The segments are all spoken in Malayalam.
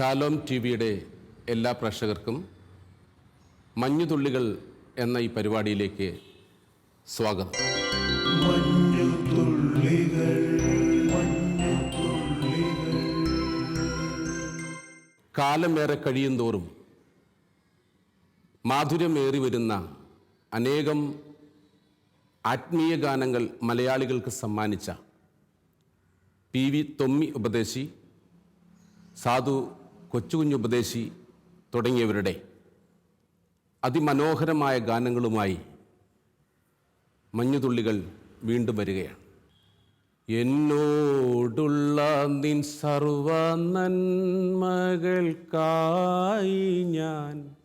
ശാലോം ടി വിയുടെ എല്ലാ പ്രേക്ഷകർക്കും മഞ്ഞുതുള്ളികൾ എന്ന ഈ പരിപാടിയിലേക്ക് സ്വാഗതം. കാലമേറെ കഴിയും തോറും മാധുര്യമേറി വരുന്ന അനേകം ആത്മീയ ഗാനങ്ങൾ മലയാളികൾക്ക് സമ്മാനിച്ച പി വി തൊമ്മി ഉപദേശി സാധു കൊച്ചുകുഞ്ഞ് ഉപദേശി തുടങ്ങിയവരുടെ അതിമനോഹരമായ ഗാനങ്ങളുമായി മഞ്ഞുതുള്ളികൾ വീണ്ടും വരികയാണ്. എന്നോടുള്ള നിൻ സർവ നന്മകൾക്കായി ഞാൻ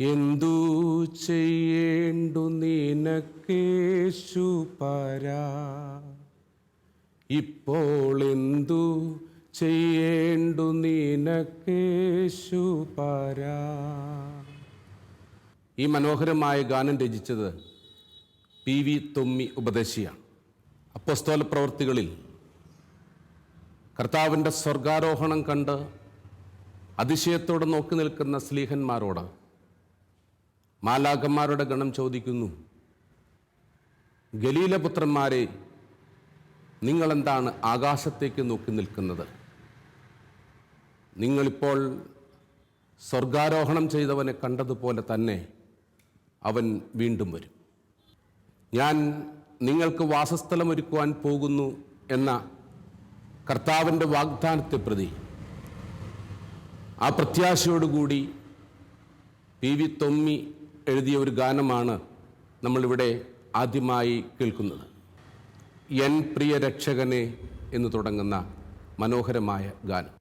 എന്തു ചെയ്യേണ്ടു നിനക്കേശു പരാ? ഇപ്പോൾ എന്തു ചെയ്യേണ്ടു നീനക്കേശു പരാ. ഈ മനോഹരമായ ഗാനം രചിച്ചത് പി വി തൊമ്മി ഉപദേശിയാണ്. അപ്പസ്തോല പ്രവൃത്തികളിൽ കർത്താവിന്റെ സ്വർഗാരോഹണം കണ്ട് അതിശയത്തോടെ നോക്കി നിൽക്കുന്ന സ്ലീഹന്മാരോട് മാലാകന്മാരുടെ ഗണം ചോദിക്കുന്നു ഗലീലപുത്രന്മാരെ നിങ്ങളെന്താണ് ആകാശത്തേക്ക് നോക്കി നിൽക്കുന്നത്? നിങ്ങളിപ്പോൾ സ്വർഗാരോഹണം ചെയ്തവനെ കണ്ടതുപോലെ തന്നെ അവൻ വീണ്ടും വരും. ഞാൻ നിങ്ങൾക്ക് വാസസ്ഥലം ഒരുക്കുവാൻ പോകുന്നു എന്ന കർത്താവിന്റെ വാഗ്ദാനത്തെ പ്രതി ആ പ്രത്യാശയോടുകൂടി പി വി തൊമ്മി എഴുതിയ ഒരു ഗാനമാണ് നമ്മളിവിടെ ആദ്യമായി കേൾക്കുന്നത്. എൻ പ്രിയ രക്ഷകനെ എന്ന് തുടങ്ങുന്ന മനോഹരമായ ഗാനം.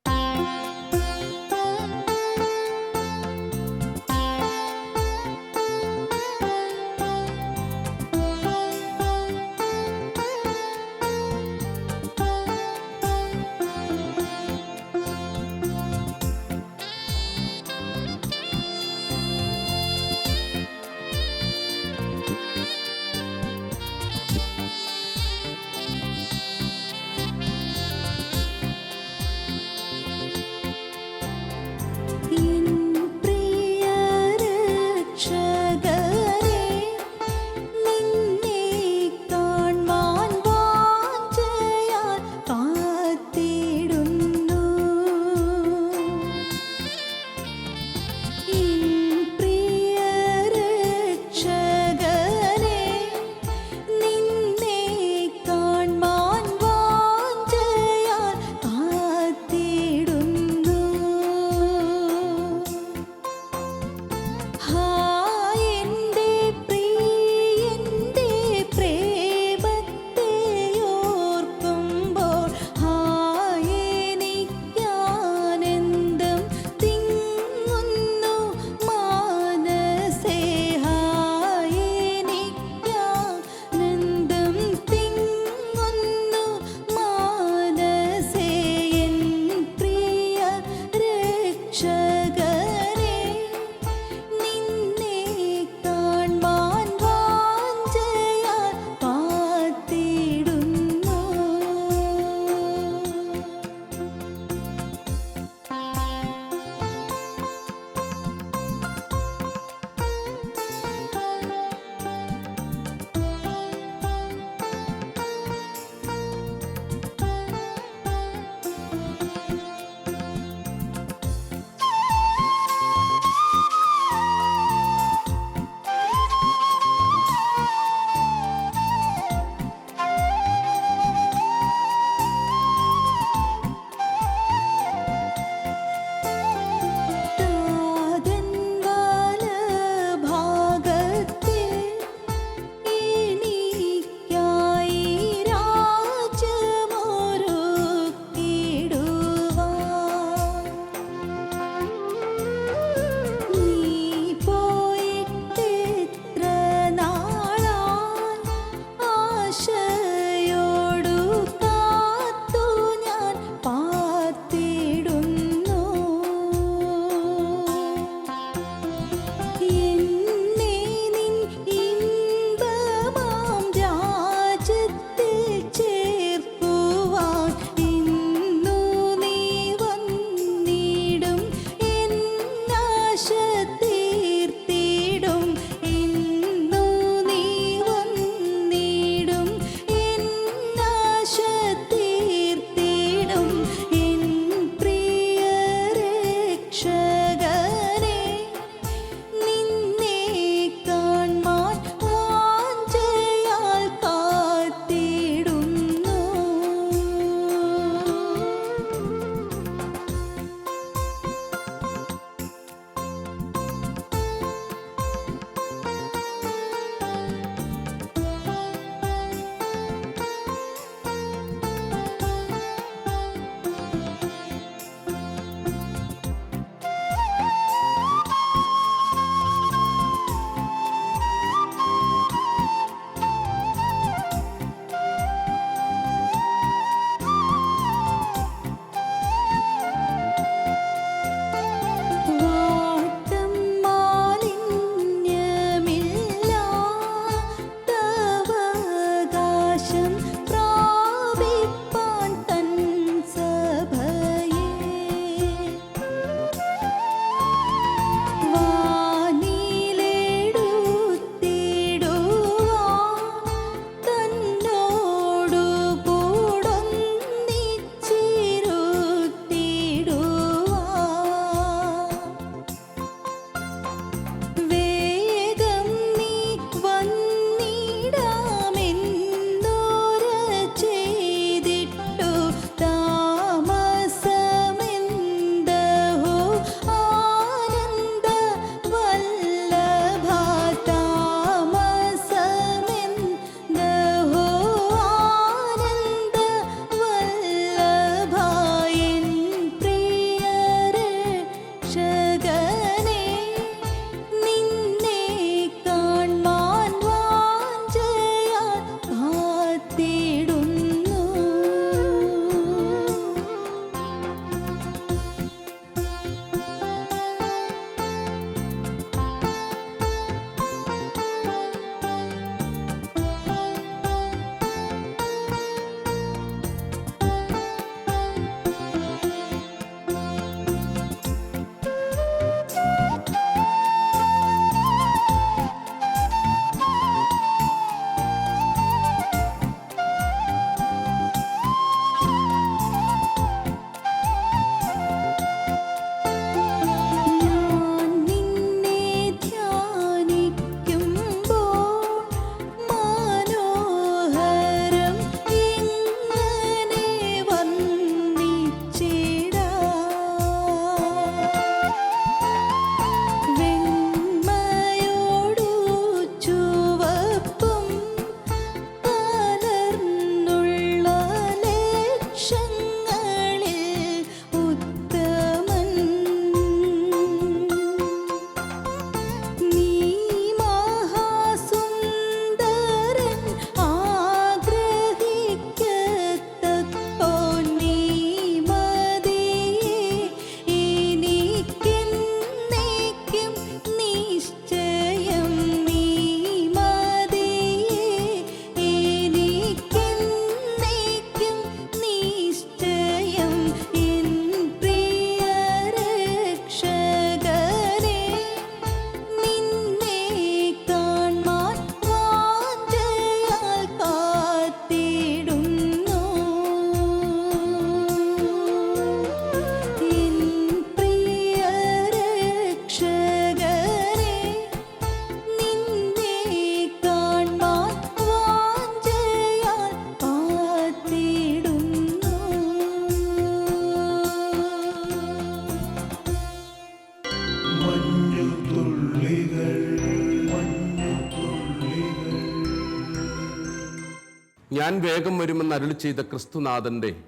ഞാൻ വേഗം വരുമെന്ന് അരുളി ചെയ്ത ക്രിസ്തുനാഥന്റെ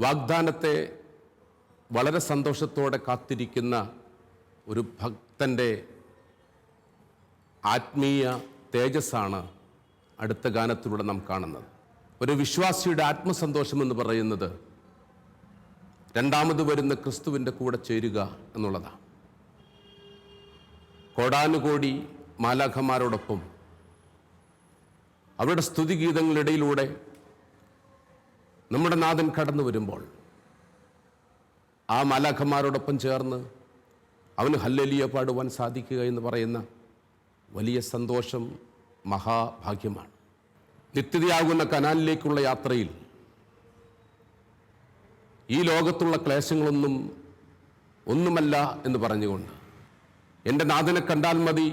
വാഗ്ദാനത്തെ വളരെ സന്തോഷത്തോടെ കാത്തിരിക്കുന്ന ഒരു ഭക്തന്റെ ആത്മീയ തേജസ്സാണ് അടുത്ത ഗാനത്തിലൂടെ നാം കാണുന്നത്. ഒരു വിശ്വാസിയുടെ ആത്മസന്തോഷം എന്ന് പറയുന്നത് രണ്ടാമത് വരുന്ന ക്രിസ്തുവിന്റെ കൂടെ ചേരുക എന്നുള്ളതാണ്. കോടാനുകോടി മാലാഖമാരോടൊപ്പം അവരുടെ സ്തുതിഗീതങ്ങളിടയിലൂടെ നമ്മുടെ നാഥൻ കടന്നു വരുമ്പോൾ ആ മാലാഖന്മാരോടൊപ്പം ചേർന്ന് അവന് ഹല്ലലിയ പാടുവാൻ സാധിക്കുക എന്ന് പറയുന്ന വലിയ സന്തോഷം മഹാഭാഗ്യമാണ്. നിത്യതയാകുന്ന കനാലിലേക്കുള്ള യാത്രയിൽ ഈ ലോകത്തുള്ള ക്ലേശങ്ങളൊന്നും ഒന്നുമല്ല എന്ന് പറഞ്ഞുകൊണ്ട് എന്റെ നാഥനെ കണ്ടാൽ മതി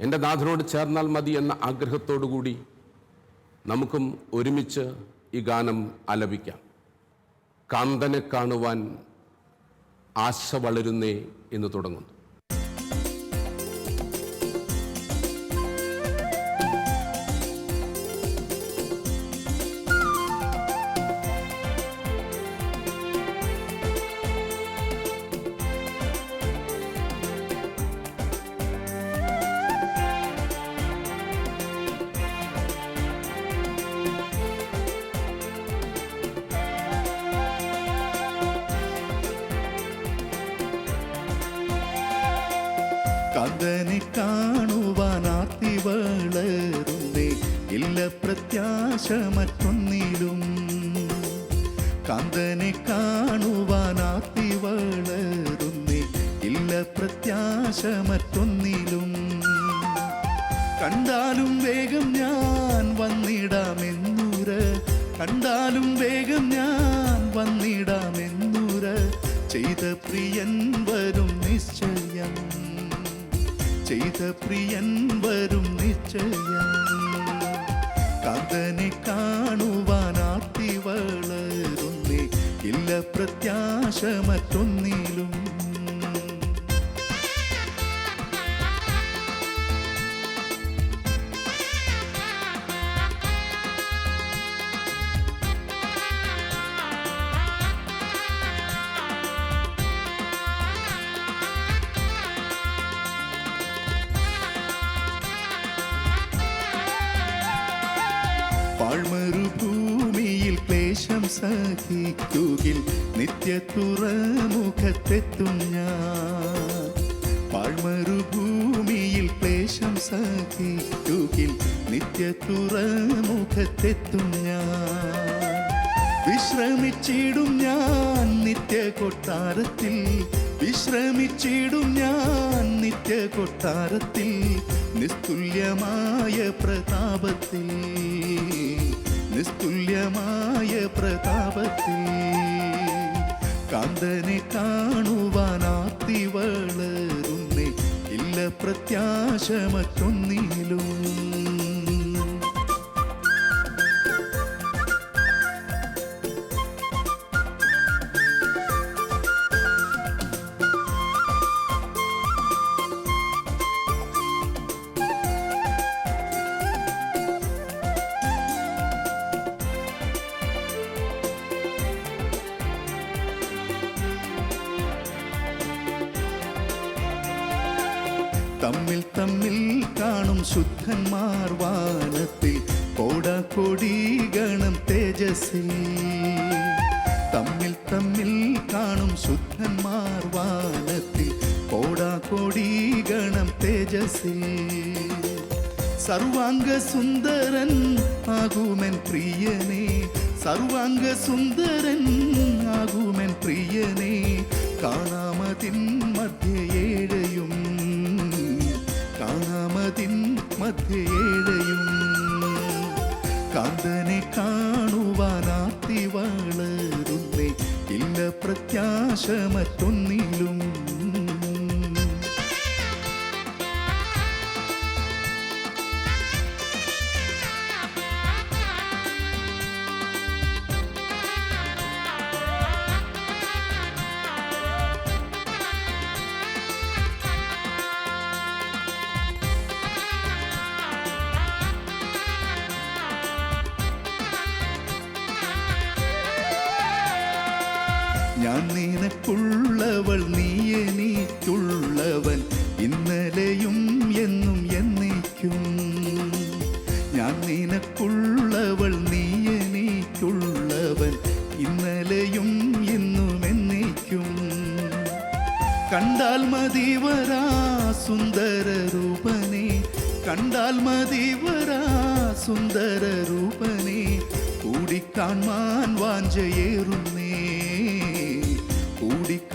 എന്റെ നാഥനോട് ചേർന്നാൽ മതി എന്ന ആഗ്രഹത്തോടുകൂടി നമുക്കും ഒരുമിച്ച് ഈ ഗാനം ആലപിക്കാം. കാന്തനെ കാണുവാൻ ആശ വളരുന്നേ എന്ന് തുടങ്ങുന്നു. കണ്ടാലും വേഗം ഞാൻ വന്നിടാമെന്നൂര് കണ്ടാലും വേഗം ഞാൻ വന്നിടാമെന്നൂര് ചെയ്ത പ്രിയൻ വരും നിശ്ചയം. ചെയ്ത പ്രിയൻ വരും നിശ്ചയം. കഥനെ കാണുവാനാർത്തി വളരുന്നേ. ഇല്ല പ്രത്യാശ മറ്റൊന്നിലും സഹിക്കുകിൽ നിത്യ തുറമുഖത്തെത്തും ഞാൻ. പാഴ്മരുഭൂമിയിൽ ക്ലേശം സഹിക്കുകിൽ നിത്യ തുറമുഖത്തെത്തും ഞാൻ. വിശ്രമിച്ചിടും ഞാൻ നിത്യ കൊട്ടാരത്തിൽ വിശ്രമിച്ചിടും ഞാൻ നിത്യ കൊട്ടാരത്തിൽ നിസ്തുല്യമായ പ്രതാപത്തിൽ. നിസ്തുല്യമായ പ്രതാപത്തിൽ കാന്തനെ കാണുവാനാത്തി വളരുന്നേ. ഇല്ല പ്രത്യാശ മറ്റൊന്നിലും ശുദ്ധന്മാർ വാനത്തിൽ കോടാക്കോടി ഗണം തേജസ്സിൽ സർവാംഗ സുന്ദരൻ ആകുമെൻ പ്രിയനേ സർവാംഗ സുന്ദരൻ ആകുമെൻ പ്രിയനേ കാണാമതിൻ മധ്യേഴയും കാണാമതിൻ മധ്യേഴയും കാന്തനെ കാണുവാനാത്തി പ്രത്യാശ മറ്റൊന്നിലും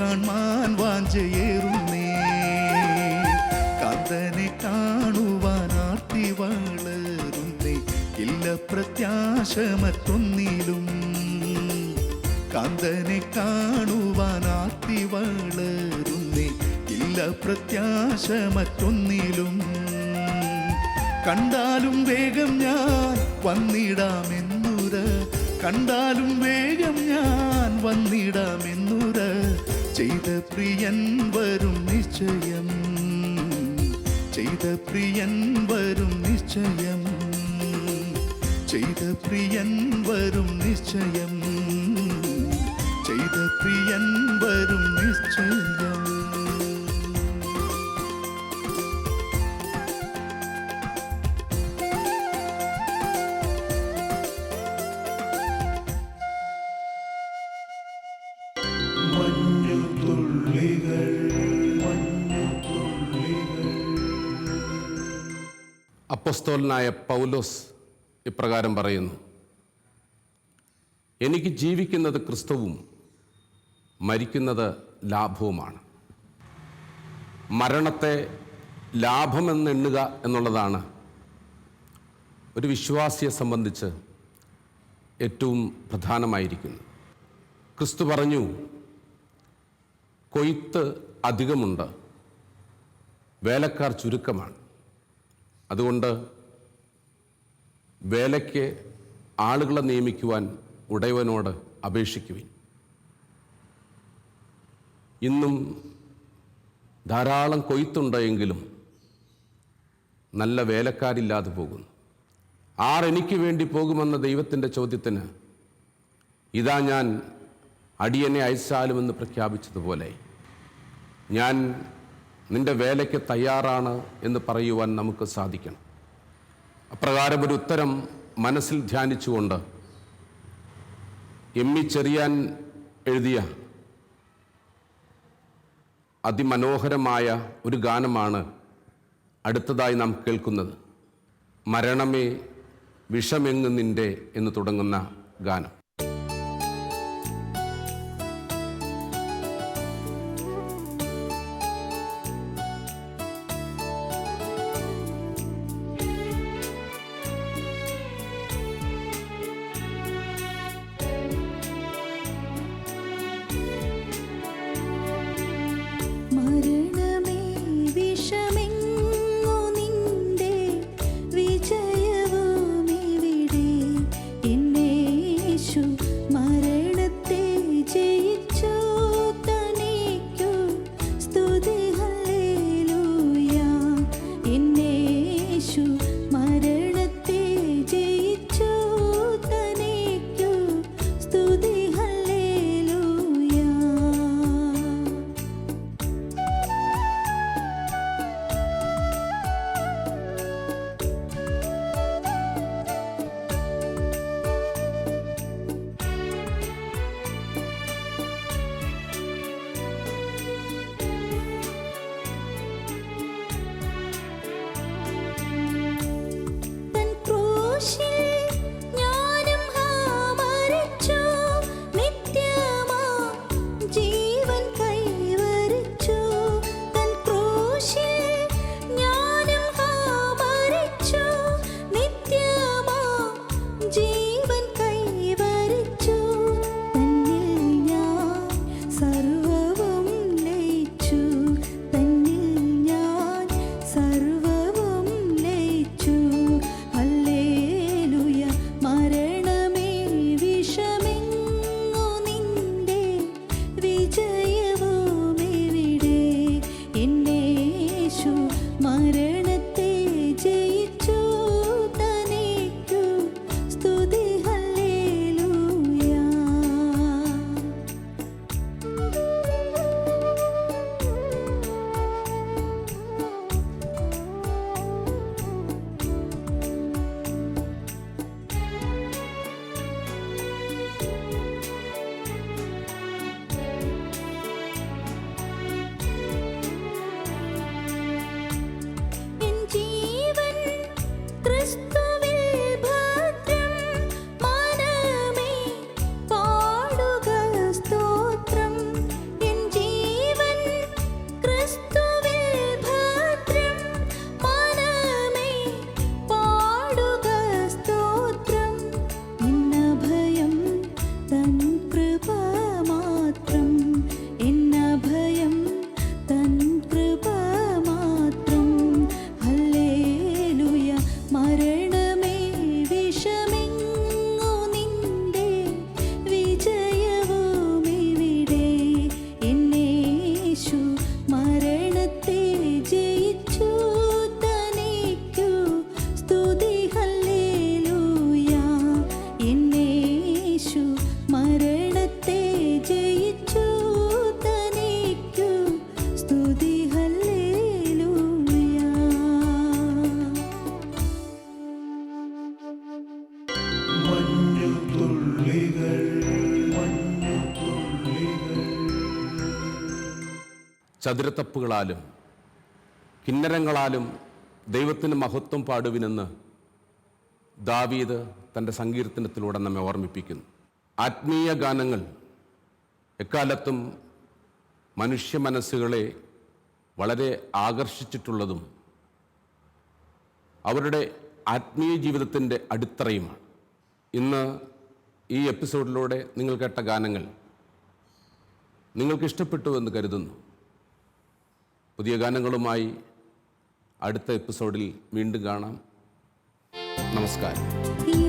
കൂടിക്കാൺമാൻ വാഞ്ചയേറുന്നേ. കാന്തനെ കാണുവാൻ ആർത്തി വളരുന്നേ. ഇല്ല പ്രത്യാശ മറ്റൊന്നിലും കാന്തനെ കാണുവാൻ ആർത്തി വളരുന്നേ. ഇല്ല പ്രത്യാശ മറ്റൊന്നിലും കണ്ടാലും വേഗം ഞാൻ വന്നിടാമെന്നുര. കണ്ടാലും വേഗം ഞാൻ വന്നിടാമെന്നുര. ചെയ്ത പ്രിയൻ വരും നിശ്ചയം. ചെയ്ത പ്രിയൻ വരും നിശ്ചയം. ചെയ്ത പ്രിയൻ വരും നിശ്ചയം. ചെയ്ത പ്രിയൻ വരും നിശ്ചയം. അപ്പസ്തോലനായ പൗലോസ് ഇപ്രകാരം പറയുന്നു. എനിക്ക് ജീവിക്കുന്നത് ക്രിസ്തുവും മരിക്കുന്നത് ലാഭവുമാണ്. മരണത്തെ ലാഭമെന്നെണ്ണുക എന്നുള്ളതാണ് ഒരു വിശ്വാസിയെ സംബന്ധിച്ച് ഏറ്റവും പ്രധാനമായിരിക്കുന്നു ക്രിസ്തു പറഞ്ഞു കൊയ്ത്ത് അധികമുണ്ട് വേലക്കാർ ചുരുക്കമാണ്. അതുകൊണ്ട് വേലയ്ക്ക് ആളുകളെ നിയമിക്കുവാൻ ഉടയവനോട് അപേക്ഷിക്കുവിൻ. ഇന്നും ധാരാളം കൊയ്ത്തുണ്ടെങ്കിലും നല്ല വേലക്കാരില്ലാതെ പോകുന്നു. ആരെനിക്ക് വേണ്ടി പോകുമെന്ന ദൈവത്തിന്റെ ചോദ്യത്തിന് ഇതാ ഞാൻ അടിയനെ അയച്ചാലുമെന്ന് പ്രഖ്യാപിച്ചതുപോലെ ഞാൻ നിന്റെ വേലയ്ക്ക് തയ്യാറാണ് എന്ന് പറയുവാൻ നമുക്ക് സാധിക്കണം. അപ്രകാരം ഒരു ഉത്തരം മനസ്സിൽ ധ്യാനിച്ചുകൊണ്ട് എം ഇ ചെറിയാൻ എഴുതിയ അതിമനോഹരമായ ഒരു ഗാനമാണ് അടുത്തതായി നാം കേൾക്കുന്നത്. മരണമേ വിഷമെങ്ങ് നിന്റെ എന്ന് തുടങ്ങുന്ന ഗാനം. ചതുരത്തപ്പുകളാലും കിന്നരങ്ങളാലും ദൈവത്തിന് മഹത്വം പാടുവിനെന്ന് ദാവീദ് തന്റെ സങ്കീർത്തനത്തിലൂടെ നമ്മെ ഓർമ്മിപ്പിക്കുന്നു. ആത്മീയ ഗാനങ്ങൾ എക്കാലത്തും മനുഷ്യ മനസ്സുകളെ വളരെ ആകർഷിച്ചിട്ടുള്ളതും അവരുടെ ആത്മീയ ജീവിതത്തിന്റെ അടിത്തറയുമാണ്. ഇന്ന് ഈ എപ്പിസോഡിലൂടെ നിങ്ങൾ കേട്ട ഗാനങ്ങൾ നിങ്ങൾക്ക് ഇഷ്ടപ്പെട്ടു എന്ന് കരുതുന്നു. പുതിയ ഗാനങ്ങളുമായി അടുത്ത എപ്പിസോഡിൽ വീണ്ടും കാണാം. നമസ്കാരം.